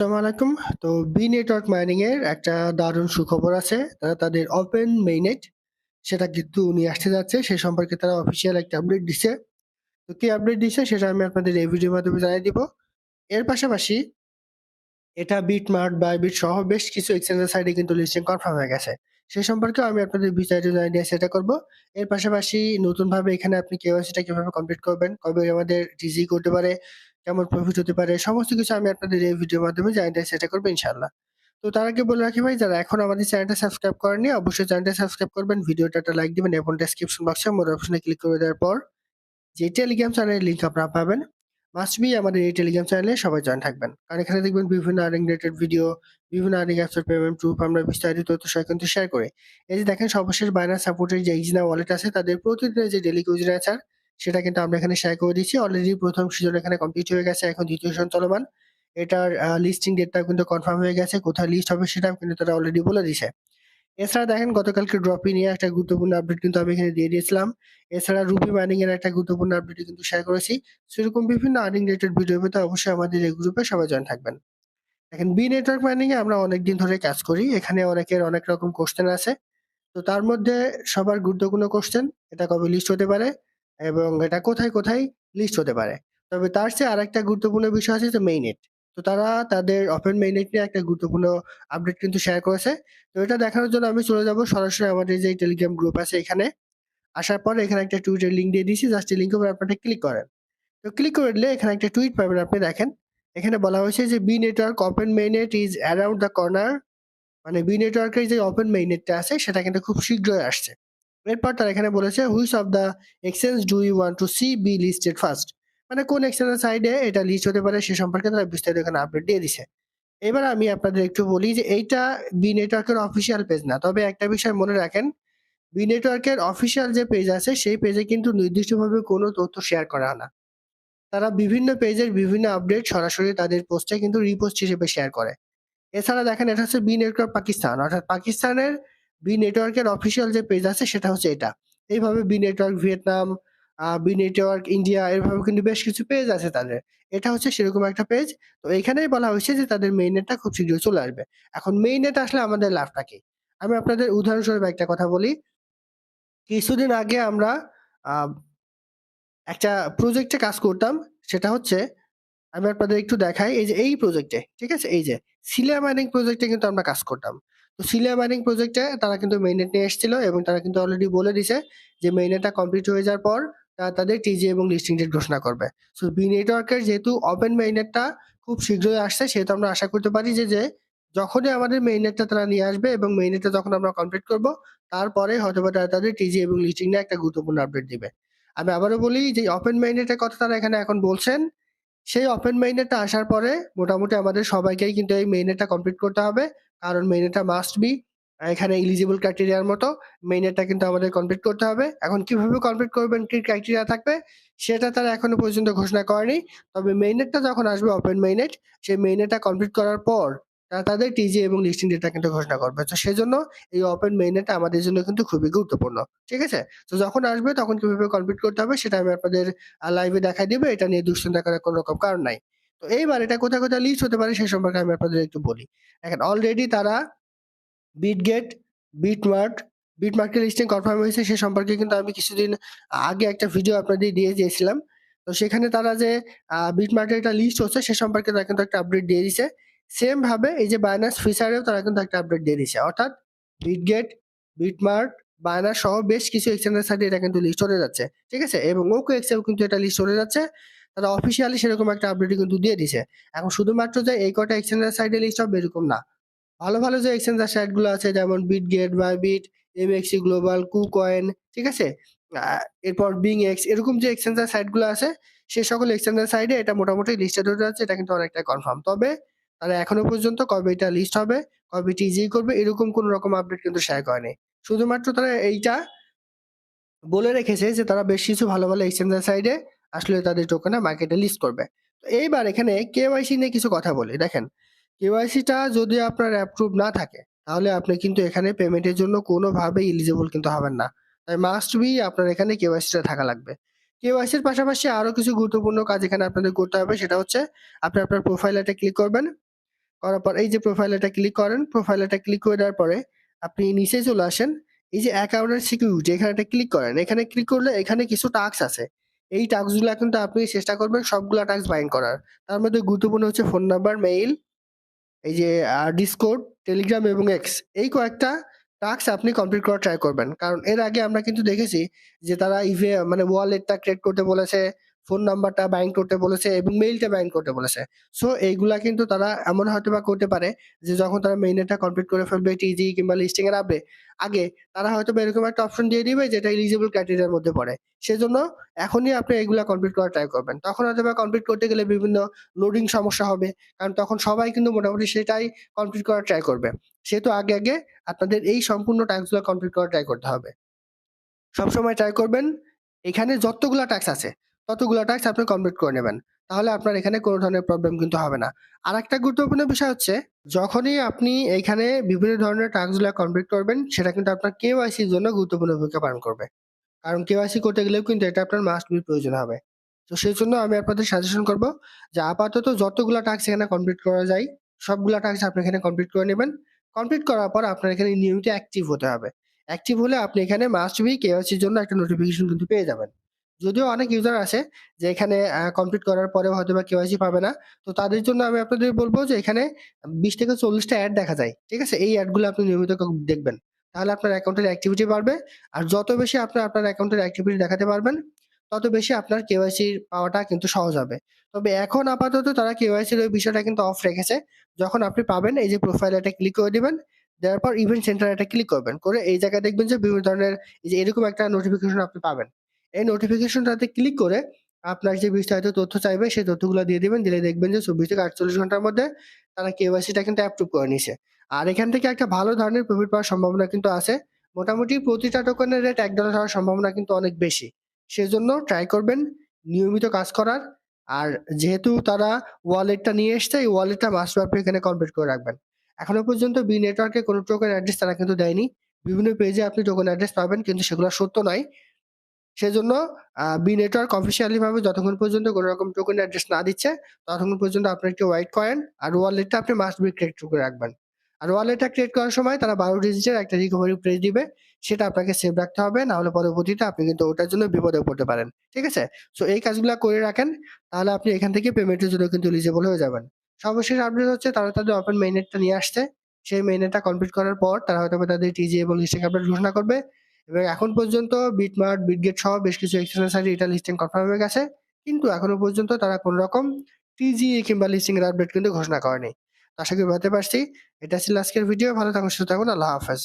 আসসালামু আলাইকুম। তো বি নেটওয়ার্ক মাইনিং এর একটা দারুণ সুখবর আছে। তারা তাদের ওপেন মেইননেট সেটা কিন্তু নিয়ে আসতে যাচ্ছে। সে সম্পর্কে তারা অফিসিয়াল একটা আপডেট দিছে। তো কি আপডেট দিছে সেটা আমি আপনাদের এই ভিডিওর মাধ্যমে জানিয়ে দিব। এর পাশাপাশি এটা বিটমার্ট, বাইবিট সহ বেশ কিছু এক্সচেঞ্জের সাইডে কিন্তু লিস্টিং কনফার্ম হয়ে গেছে। সে সম্পর্কেও আমি আপনাদের বিস্তারিত জানিয়ে দিয়ে সেটা করব। এর পাশাপাশি নতুনভাবে এখানে আপনি কেওয়াইসিটা কীভাবে কমপ্লিট করবেন, কবে আমাদের টিজি করতে পারে, কেমন প্রফিট হতে পারে সমস্ত কিছু আমি আপনাদের এই ভিডিওর মাধ্যমে জানিয়ে দিয়ে সেটা করব ইনশাআল্লাহ। তো তার আগে বলে রাখি ভাই যারা এখন আমাদের চ্যানেলটা সাবস্ক্রাইব করেননি অবশ্যই চ্যানেলটা সাবস্ক্রাইব করবেন। ভিডিওটা একটা লাইক দিবেন এবং ডেসক্রিপশন বক্সে মোর অপশনে ক্লিক করে দেওয়ার পর যে টেলিগ্রাম চ্যানেলের লিংক আপনারা পাবেন মাস্ট বি আমাদের এই টেলিগ্রাম চ্যানেলে সবাই জয়েন থাকবেন। কারণ এখানে দেখবেন বিভিন্ন আর্নিং রিলেটেড ভিডিও, বিভিন্ন আর্নিং অ্যাপসের পেমেন্ট প্রুফ আমরা বিস্তারিত তথ্য কিন্তু শেয়ার করি। এই যে দেখেন সর্বশেষ বাইনান্স সাপোর্টের যে ইজনা ওয়ালেট আছে তাদের প্রতিদিনের যে ডেলি ইউজ নেচার সেটা কিন্তু আমরা এখানে শেয়ার করে দিচ্ছি। অলরেডি প্রথম সিজন এখানে কমপ্লিট হয়ে গেছে। এখন দ্বিতীয় সিজন চলমান। এটার লিস্টিং ডেটটাও কিন্তু কনফার্ম হয়ে গেছে। কোথায় লিস্ট হবে সেটাও কিন্তু তারা অলরেডি বলে দিছে। এছাড়া দেখেন, গতকালকে ড্রপি নিয়ে একটা গুরুত্বপূর্ণ আপডেট কিন্তু আমি এখানে দিয়ে দিয়েছিলাম। এছাড়া রুবি মাইনিং এর একটা গুরুত্বপূর্ণ আপডেট কিন্তু শেয়ার করেছি। সেরকম বিভিন্ন আর্নিং রিলেটেড ভিডিও পেতে অবশ্যই আমাদের এই গ্রুপে সবাই জয়েন থাকবেন। দেখেন বি নেটওয়ার্ক মাইনিং এ আমরা অনেকদিন ধরে কাজ করি। এখানে অনেকের অনেক রকম কোশ্চেন আছে। তো তার মধ্যে সবার গুরুত্বপূর্ণ কোয়েশ্চেন এটা কবে লিস্ট হতে পারে এবং এটা কোথায়, কোথায় লিস্ট হতে পারে। তবে তার চেয়ে আরেকটা গুরুত্বপূর্ণ বিষয় আছে যে মেইননেট। তো তারা তাদের ওপেন মেইননেট নিয়ে একটা গুরুত্বপূর্ণ আপডেট কিন্তু শেয়ার করেছে। তো এটা দেখানোর জন্য আমি চলে যাব সরাসরি আমাদের যে টেলিগ্রাম গ্রুপ আছে এখানে। আসার পর এখানে একটা টুইটের লিঙ্ক দিয়ে দিয়েছি। জাস্ট এই লিংকের উপর ক্লিক করেন। তো ক্লিক করে দিলে এখানে একটা টুইট পাবেন আপনি দেখেন। এখানে বলা হয়েছে যে Bee network open mainnet is around the corner মানে বি নেটওয়ার্কের যে ওপেন মেইনেটটা আছে সেটা কিন্তু খুব শীঘ্রই আসছে। এরপর তারা এখানে বলেছে which of the exchange do you want to see Bee listed first মানে কোন এক্সচেঞ্জের সাইডে এটা লিস্ট হতে পারে, সে সম্পর্কে তারা বিস্তারিত এখানে আপডেট দিয়ে দিছে। এবার আমি আপনাদের একটু বলি যে এইটা বি নেটওয়ার্কের অফিসিয়াল পেজ না। তবে একটা বিষয় মনে রাখেন বি নেটওয়ার্কের অফিসিয়াল যে পেজ আছে, সেই পেজে কিন্তু নির্দিষ্টভাবে কোনো তথ্য শেয়ার করা না। তারা বিভিন্ন পেজের বিভিন্ন আপডেট সরাসরি তাদের পোস্টে কিন্তু রিপোস্ট হিসেবে শেয়ার করে। এছাড়া দেখেন এটা হচ্ছে বি নেটওয়ার্ক পাকিস্তান অর্থাৎ পাকিস্তানের বি নেটওয়ার্কের অফিসিয়াল যে পেজ আছে সেটা হচ্ছে এটা। এইভাবে Bee network Vietnam, Bee network India এভাবে কিন্তু বেশ কিছু পেজ আছে তাদের। এটা হচ্ছে সেরকম একটা পেজ। তো এখানেই বলা হয়েছে যে তাদের মেইন নেটটা খুব শীঘ্রই চলে আসবে। এখন মেইননেট আসলে আমাদের লাভটা কি? আমি আপনাদের উদাহরণস্বরূপ একটা কথা বলি। কিছুদিন আগে আমরা একটা প্রজেক্টে কাজ করতাম। সেটা হচ্ছে আমি আপনাদের একটু দেখাই এই যে এই প্রজেক্টে, ঠিক আছে? এই যে সিলিয়া মাইনিং প্রজেক্টে কিন্তু আমরা কাজ করতাম। তো সিলিয়া মাইনিং প্রজেক্টে তারা কিন্তু মেইননেট নিয়ে এসেছিল এবং তারা কিন্তু অলরেডি বলে দিছে যে মেইননেটটা কমপ্লিট হয়ে যাওয়ার পর তারা তাদের টিজি এবং লিস্টিং ডেট ঘোষণা করবে। সো বি নেটওয়ার্কের যেহেতু ওপেন মেইনেটটা খুব শীঘ্রই আসছে সেহেতু আমরা আশা করতে পারি যে, যে যখনই আমাদের মেইননেটটা তারা নিয়ে আসবে এবং মেইননেটটা যখন আমরা কমপ্লিট করব তারপরে হয়তোবা তারা তাদের টিজি এবং লিস্টিং নিয়ে একটা গুরুত্বপূর্ণ আপডেট দিবে। আমি আবারও বলি যে ওপেন মেইননেটের কথা তারা এখানে এখন বলছেন। সেই ওপেন মেইনেটটা আসার পরে মোটামুটি আমাদের সবাইকেই কিন্তু এই মেইনেটটা কমপ্লিট করতে হবে। কারণ মেইনেটটা মাস্ট বি এখানে এলিজিবল ক্রাইটেরিয়ার মতো মেইনেটটা কিন্তু আমাদের কমপ্লিট করতে হবে। এখন কীভাবে কমপ্লিট করবেন, কি ক্রাইটেরিয়া থাকবে সেটা তারা এখনও পর্যন্ত ঘোষণা করেনি। তবে মেইনেটটা যখন আসবে ওপেন মেইনেট সেই মেইনেটটা কমপ্লিট করার পর তারা তাদের টিজি এবং লিস্টিং ডেটা কিন্তু ঘোষণা করবে। তো সেজন্য এই ওপেন মেইননেটটা আমাদের জন্য কিন্তু খুবই গুরুত্বপূর্ণ। ঠিক আছে? তো যখন আসবে তখন কীভাবে কমপ্লিট করতে হবে সেটা আমি আপনাদের লাইভে দেখাই দিব। এটা নিয়ে দুশ্চিন্তা করার কোনো রকম কারণ নাই। তো এইবার এটা কোথায়, কোথায় লিস্ট হতে পারে সে সম্পর্কে আমি আপনাদের একটু বলি। দেখেন অলরেডি তারা বিটগেট, বিটমার্ট, বিটমার্টের লিস্টিং কনফার্ম হয়েছে সে সম্পর্কে কিন্তু আমি কিছুদিন আগে একটা ভিডিও আপনাদের দিয়ে দিয়েছিলাম। তো সেখানে তারা যে আ বিটমার্টের একটা লিস্ট হচ্ছে সে সম্পর্কে তারা কিন্তু একটা আপডেট দিয়ে দিছে। সেম ভাবে এই যে বাইন্যান্স ফিচারেও তারা কিন্তু একটা আপডেট দিয়ে দিছে। অর্থাৎ বিটগেট, বিটমার্ট, বাইন্যান্স সহ বেশ কিছু এক্সচেঞ্জের সাইডে এটা কিন্তু লিস্ট হতে যাচ্ছে। ঠিক আছে? এবং ওকে এও কিন্তু এটা লিস্ট হতে যাচ্ছে। তারা অফিসিয়ালি সেরকম একটা আপডেট কিন্তু দিয়ে দিছে। এখন শুধুমাত্র যে এই কটা এক্সচেঞ্জের সাইডে লিস্ট হবে এরকম না। ভালো, ভালো যে এক্সচেঞ্জার সাইটগুলো আছে যেমন Bitget Bitget, Bybit, MXC global, KuCoin, ঠিক আছে? এরপর বিং এক্স এরকম যে এক্সচেঞ্জার সাইটগুলো আছে সে সকল এক্সচেঞ্জার সাইডে এটা মোটামুটি লিস্টেড হতে যাচ্ছে এটা কিন্তু অনেকটাই কনফার্ম। তবে তারা এখনও পর্যন্ত কবে এটা লিস্ট হবে, কবে টিজি করবে এরকম কোন রকম আপডেট কিন্তু শেয়ার করেনি। শুধুমাত্র তারা এইটা বলে রেখেছে যে তারা বেশ কিছু ভালো, ভালো এক্সচেঞ্জার সাইডে আসলে তাদের টোকেনটা মার্কেটে লিস্ট করবে। তো এইবার এখানে কেওয়াইসি নিয়ে কিছু কথা বলি। দেখেন কেওয়াইসিটা যদি আপনার অ্যাপ্রুভ না থাকে তাহলে আপনি কিন্তু এখানে পেমেন্টের জন্য কোনোভাবেই এলিজিবল কিন্তু হবেন না। তাই মাস্ট বি আপনার এখানে কেওয়াইসিটা থাকা লাগবে। কেওয়াইসির পাশাপাশি আরও কিছু গুরুত্বপূর্ণ কাজ এখানে আপনাদের করতে হবে সেটা হচ্ছে আপনি আপনার প্রোফাইল এ ক্লিক করবেন। করার পর এই যে প্রোফাইল এটা ক্লিক করেন। প্রোফাইল এটা ক্লিক করে দেওয়ার পরে আপনি নিচে চলে আসেন। এই যে অ্যাকাউন্টের সিকিউরিটি এখানে একটা ক্লিক করেন। এখানে ক্লিক করলে এখানে কিছু টাস্ক আছে। এই টাস্কগুলা কিন্তু আপনি চেষ্টা করবেন সবগুলো টাস্ক বাইন্ড করার। তার মধ্যে গুরুত্বপূর্ণ হচ্ছে ফোন নাম্বার, মেইল, এই যে ডিসকোড টেলিগ্রাম এবং এক্স এই কয়েকটা টাস্ক আপনি কমপ্লিট করার ট্রাই করবেন। কারণ এর আগে আমরা কিন্তু দেখেছি যে তারা ইভে মানে ওয়ালেটটা ক্রিয়েট করতে বলেছে, ফোন নাম্বারটা বাইন্ড করতে বলেছে এবং মেইলটা বাইন্ড করতে বলেছে। সো এইগুলা কিন্তু তারা এমন হয়তো বা করতে পারে যে যখন তারা মেইনেটটা কমপ্লিট করে ফেলবে টিজি কিংবা লিস্টিং এর আপে আগে তারা হয়তো এরকম একটা অপশন দিয়ে দিবে যেটা এলিজিবল ক্রাইটেরিয়ার মধ্যে পড়ে। সেজন্য এখনই আপনি এগুলা কমপ্লিট করার ট্রাই করবেন। তখন হয়তো বা কমপ্লিট করতে গেলে বিভিন্ন লোডিং সমস্যা হবে। কারণ তখন সবাই কিন্তু মোটামুটি সেটাই কমপ্লিট করার ট্রাই করবে। সেহেতু আগে, আগে আপনাদের এই সম্পূর্ণ টাস্কগুলা কমপ্লিট করার ট্রাই করতে হবে। সবসময় ট্রাই করবেন এখানে যতগুলা ট্যাক্স আছে ততগুলা টাস্ক আপনি কমপ্লিট করে নেবেন। তাহলে আপনার এখানে কোনো ধরনের প্রবলেম কিন্তু হবে না। আরেকটা গুরুত্বপূর্ণ বিষয় হচ্ছে, যখনই আপনি এখানে বিভিন্ন ধরনের টাস্কগুলা কমপ্লিট করবেন, সেটা কিন্তু আপনার কেওয়াইসির জন্য গুরুত্বপূর্ণ ভূমিকা পালন করবে। কারণ কেওয়াইসি করতে গেলেও কিন্তু এটা আপনার মাস্ট বি প্রয়োজন হবে। তো সেই জন্য আমি আপনাদের সাজেশন করব যে আপাতত যতগুলা টাস্ক এখানে কমপ্লিট করা যায়, সবগুলা টাস্ক আপনি এখানে কমপ্লিট করে নেবেন। কমপ্লিট করার পর আপনার এখানে নিয়মিত অ্যাক্টিভ হতে হবে। অ্যাক্টিভ হলে আপনি এখানে মাস্ট বি কেওয়াইসির জন্য একটা নোটিফিকেশন কিন্তু পেয়ে যাবেন। যদিও অনেক ইউজার আছে যে এখানে কমপ্লিট করার পরে হয়তো বা কেওয়াইসি পাবে না। তো তাদের জন্য আমি আপনাদের বলব যে এখানে ২০ থেকে চল্লিশটা অ্যাড দেখা যায়। ঠিক আছে? এই অ্যাডগুলো আপনি নিয়মিত দেখবেন। তাহলে আপনার অ্যাকাউন্টের অ্যাক্টিভিটি বাড়বে। আর যত বেশি আপনার আপনার অ্যাকাউন্টের অ্যাক্টিভিটি দেখাতে পারবেন, তত বেশি আপনার কেওয়াইসি পাওয়াটা কিন্তু সহজ হবে। তবে এখন আপাতত তারা কেওয়াইসির ওই বিষয়টা কিন্তু অফ রেখেছে। যখন আপনি পাবেন, এই যে প্রোফাইল এটা ক্লিক করে দিবেন। দেওয়ার পর ইভেন্ট সেন্টার এটা ক্লিক করবেন। করে এই জায়গায় দেখবেন যে বিভিন্ন ধরনের, এই যে এরকম একটা নোটিফিকেশন আপনি পাবেন। এই নোটিফিকেশনটাতে ক্লিক করে আপনার যে বিস্তারিত তথ্য চাইবে, সেই তথ্যগুলো দিয়ে দেবেন দিলে দেখবেন যে ২৪ থেকে ৪৮ ঘণ্টার মধ্যে তারা কেওয়াইসিটা কিন্তু অ্যাপ্রুভ করে নিছে। আর এখান থেকে একটা ভালো ধরনের প্রফিট পাওয়ার সম্ভাবনা কিন্তু আছে। মোটামুটি প্রতিটা টোকেনের রেট $১ হওয়ার সম্ভাবনা কিন্তু অনেক বেশি। সেজন্য ট্রাই করবেন, নিয়মিত কাজ করার। আর যেহেতু তারা ওয়ালেটটা নিয়ে এসছে, এই ওয়ালেটটা মাস্ট আপনি এখানে কমপ্লিট করে রাখবেন। এখনও পর্যন্ত বি নেটওয়ার্কে কোনো টোকেন অ্যাড্রেস তারা কিন্তু দেয়নি। বিভিন্ন পেজে আপনি টোকেন অ্যাড্রেস পাবেন, কিন্তু সেগুলো সত্য নয়। সেজন্য বি নেটওয়ার্ক অফিসিয়ালি ভাবে যতক্ষণ পর্যন্ত কোনো রকম টোকেন অ্যাড্রেস না দিচ্ছে, ততক্ষণ পর্যন্ত আপনি একটু ওয়েট করেন। আর ওয়ালেটটা আপনি মাস্ট বি ক্রিয়েট করে রাখবেন। আর ওয়ালেটটা ক্রিয়েট করার সময় তারা ১২ ডিজিটের একটা রিকভারি ফ্রেজ দিবে। সেটা আপনাকে সেভ রাখতে হবে। না হলে পরবর্তীতে আপনি কিন্তু ওটার জন্য বিপদে পড়তে পারেন। ঠিক আছে? সো এই কাজগুলা করে রাখেন। তাহলে আপনি এখান থেকে পেমেন্টের জন্য কিন্তু এলিজিবল হয়ে যাবেন। সর্বশেষ আপডেট হচ্ছে তারা তাদের ওপেন মেইননেটটা নিয়ে আসছে। সেই মেইননেটটা কমপ্লিট করার পর তারা হয়তো তাদের টিজি এবং লিস্টিং আপডেট ঘোষণা করবে। এবং এখন পর্যন্ত বিটমার্ট, বিটগেট সহ বেশ কিছু এক্সচেঞ্জের সাইটে এটা লিস্টিং কনফার্ম হয়ে গেছে। কিন্তু এখনও পর্যন্ত তারা কোন রকম টিজি কিংবা লিস্টিং এর আপডেট কিন্তু ঘোষণা করেনি। আশা করি বলতে পারছি। এটা ছিল আজকের ভিডিও। ভালো থাকুন, সুস্থ থাকুন। আল্লাহ হাফেজ।